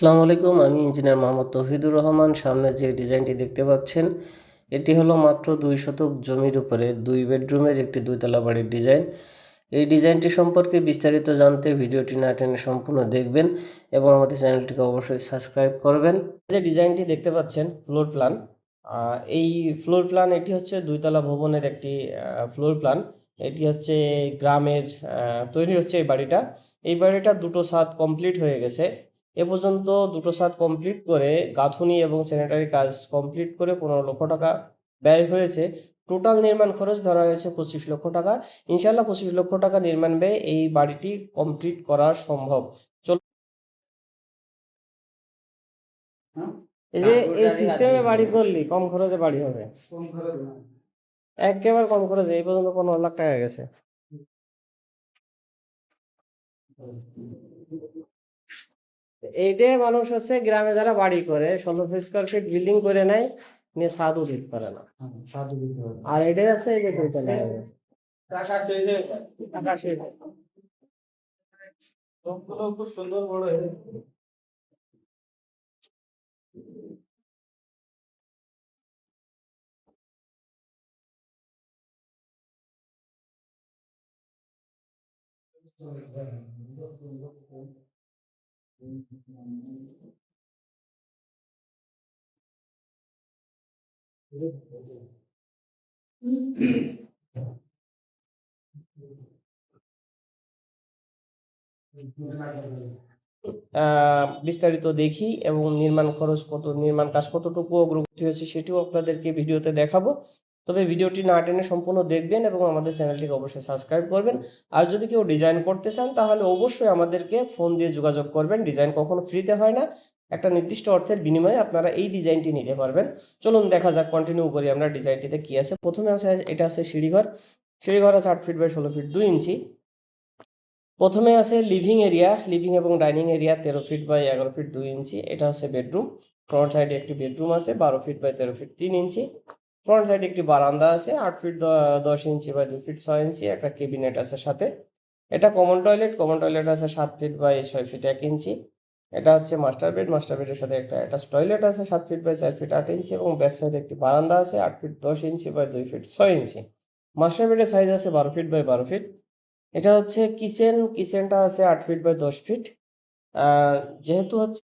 আসসালামু আলাইকুম, আমি ইঞ্জিনিয়ার মোহাম্মদ তৌহিদুর রহমান। সামনে যে ডিজাইনটি দেখতে পাচ্ছেন, এটি হলো মাত্র দুই শতক জমির উপরে দুই বেডরুমের একটি দুইতলা বাড়ির ডিজাইন। এই ডিজাইনটি সম্পর্কে বিস্তারিত জানতে ভিডিওটি না টেনে সম্পূর্ণ দেখবেন এবং আমাদের চ্যানেলটিকে অবশ্যই সাবস্ক্রাইব করবেন। যে ডিজাইনটি দেখতে পাচ্ছেন, ফ্লোর প্ল্যান এই ফ্লোর প্ল্যান এটি হচ্ছে দুইতলা ভবনের একটি ফ্লোর প্ল্যান। এটি হচ্ছে গ্রামের তৈরি হচ্ছে এই বাড়িটা। এই বাড়িটা দুটো ছাদ কমপ্লিট হয়ে গেছে। এ পর্যন্ত দুটো ছাদ কমপ্লিট করে গাঁথুনি এবং স্যানিটারি কাজ কমপ্লিট করে পনেরো লক্ষ টাকা ব্যয় হয়েছে। টোটাল নির্মাণ খরচ ধরা হয়েছে পঁচিশ লক্ষ টাকা। ইনশাল্লাহ পঁচিশ লক্ষ টাকা নির্মাণ ব্যয় এই বাড়িটি কমপ্লিট করা সম্ভব। চল এই যে এই সিস্টেমে বাড়ি করলি কম খরচে বাড়ি হবে। একেবারে কম খরচে এই পর্যন্ত পনেরো লাখ টাকা গেছে। এইটাই মানুষ হচ্ছে গ্রামে যারা বাড়ি করে, ষোলো স্কোয়ার ফিট বিল্ডিং করে নেয়, নিয়ে ছাদ উঠিত পারে না। আর এটাই আছে এই যে সুন্দর বড় বিস্তারিত দেখি এবং নির্মাণ খরচ কত, নির্মাণ কাজ কতটুকু অগ্রগতি হয়েছে সেটিও আপনাদেরকে ভিডিওতে দেখাবো। তবে ভিডিওটি না টেনে সম্পূর্ণ দেখবেন এবং আমাদের চ্যানেলটিকে অবশ্যই সাবস্ক্রাইব করবেন। আর যদি কেউ ডিজাইন করতে চান, তাহলে অবশ্যই আমাদেরকে ফোন দিয়ে যোগাযোগ করবেন। ডিজাইন কখনো ফ্রিতে হয় না। একটা নির্দিষ্ট অর্থের বিনিময়ে আপনারা এই ডিজাইনটি নিতে পারবেন। চলুন দেখা যাক কন্টিনিউ করি আমরা ডিজাইনটিতে কি আছে। প্রথমে আছে, এটা আছে সিঁড়িঘর। সিঁড়িঘর আছে আট ফিট বাই ষোলো ফিট দুই ইঞ্চি। প্রথমে আছে লিভিং এরিয়া লিভিং এবং ডাইনিং এরিয়া তেরো ফিট বাই এগারো ফিট দুই ইঞ্চি। এটা হচ্ছে বেডরুম ফ্রন্ট সাইডে একটি বেডরুম আছে, বারো ফিট বাই তেরো ফিট তিন ইঞ্চি। ফ্রন্ট সাইডে একটি বারান্দা আছে, আট ফিট দশ ইঞ্চি বা দু ফিট ছয় ইঞ্চি একটা কেবিনেট আছে সাথে। এটা কমন টয়লেট কমন টয়লেট আছে সাত ফিট বাই ছয় ফিট এক ইঞ্চি এটা হচ্ছে মাস্টার বেড মাস্টার বেডের সাথে একটা অ্যাটাচ টয়লেট আছে সাত ফিট বাই চার ফিট আট ইঞ্চি এবং ব্যাক সাইডে একটি বারান্দা আছে আট ফিট দশ ইঞ্চি বাই দুই ফিট ছয় ইঞ্চি মাস্টার বেডের সাইজ আছে বারো ফিট বাই বারো ফিট এটা হচ্ছে কিচেন কিচেনটা আছে আট ফিট বাই দশ ফিট যেহেতু হচ্ছে